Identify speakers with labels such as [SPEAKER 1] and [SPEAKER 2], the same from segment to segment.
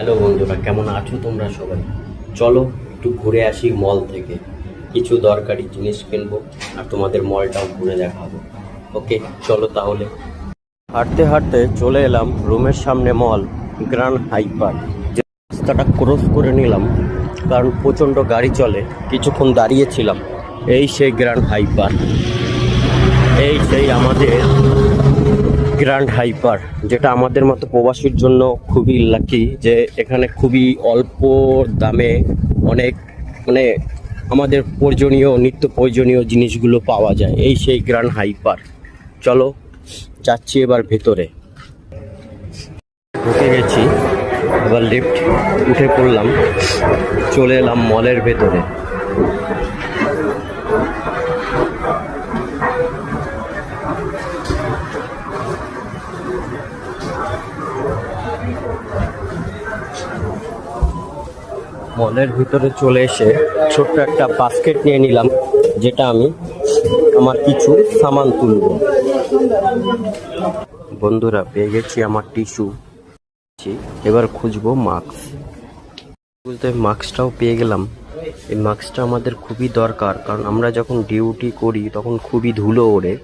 [SPEAKER 1] Hello বন্ধুরা, কেমন আছো তোমরা সবাই? চলো একটু ঘুরে আসি মল থেকে। কিছু দরকারি জিনিস কিনবো আর তোমাদের মলটাও ঘুরে দেখাবো। ওকে চলো তাহলে। হাঁটতে হাঁটতে চলে এলাম রুমের সামনে মল গ্র্যান্ড হাইপার যে রাস্তাটা ক্রস করে নিলাম, কারণ প্রচণ্ড গাড়ি চলে, কিছুক্ষণ দাঁড়িয়েছিলাম। এই সেই গ্র্যান্ড হাইপার এই সেই আমাদের গ্র্যান্ড হাইপার যেটা আমাদের মতো প্রবাসীর জন্য খুবই লাকি যে এখানে খুবই অল্প দামে অনেক মানে আমাদের প্রয়োজনীয়, নিত্য প্রয়োজনীয় জিনিসগুলো পাওয়া যায় এই সেই গ্র্যান্ড হাইপার চলো, যাচ্ছি এবার ভেতরে। ঢুকে গেছি, এবার লিফট উঠে পড়লাম, চলে এলাম মলের ভেতরে। মলের ভিতরে চলে এসে ছোট্ট একটা বাস্কেট নিয়ে নিলাম, যেটা আমি আমার কিছু সামান তুলব। বন্ধুরা, পেয়ে গেছি আমার টিস্যু। এবার খুঁজবো মাস্ক বলতে মাস্কটাও পেয়ে গেলাম। এই মাস্কটা আমাদের খুবই দরকার, কারণ আমরা যখন ডিউটি করি, তখন খুবই ধুলো ওড়ে।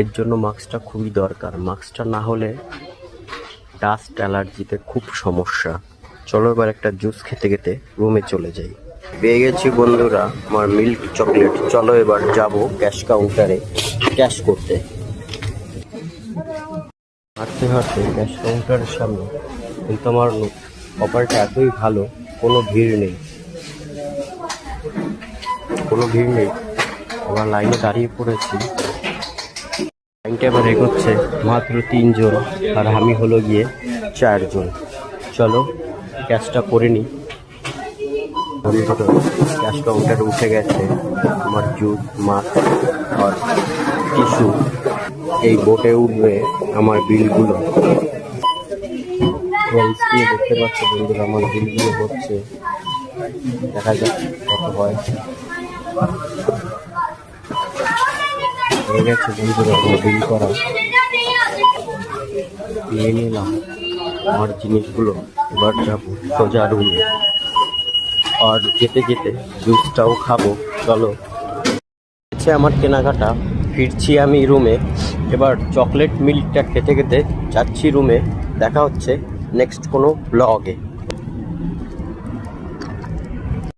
[SPEAKER 1] এর জন্য মাস্কটা খুবই দরকার। মাস্কটা না হলে ডাস্ট অ্যালার্জিতে খুব সমস্যা। চলো এবার একটা জুস খেতে খেতে রুমে চলে যাই। পেয়ে গেছি বন্ধুরা আমার মিল্ক চকলেট। চলো এবার যাব ক্যাশ কাউন্টারে ক্যাশ করতে। হাঁটতে হাঁটতে ক্যাশ কাউন্টারের সামনে কিন্তু আমার অফারটা এতই ভালো, কোনো ভিড় নেই। কোনো ভিড় নেই। আবার লাইনে দাঁড়িয়ে পড়েছি। লাইনটা এবার এগোচ্ছে মাত্র তিনজন আর আমি হলো গিয়ে চারজন। চলো ক্যাশটা করে নিই। আমি ক্যাশ কাউন্টারে উঠে গেছে। আমার জুস মাস্ক আর টিস্যু এই বোটে উঠবে আমার বিলগুলো। দেখতে পাচ্ছ বন্ধুরা, আমার বিলগুলো হচ্ছে। দেখা যাক কত হয়। হয়ে গেছে বন্ধুরা বিল করা নিয়ে নিলাম আমার জিনিসগুলো এবার যাব সোজা রুমে আর যেতে যেতে জুসটাও খাব, চলো। হচ্ছে আমার কেনাকাটা, ফিরছি আমি রুমে এবার চকলেট মিল্কটা খেতে খেতে যাচ্ছি রুমে দেখা হচ্ছে নেক্সট কোনো ব্লগে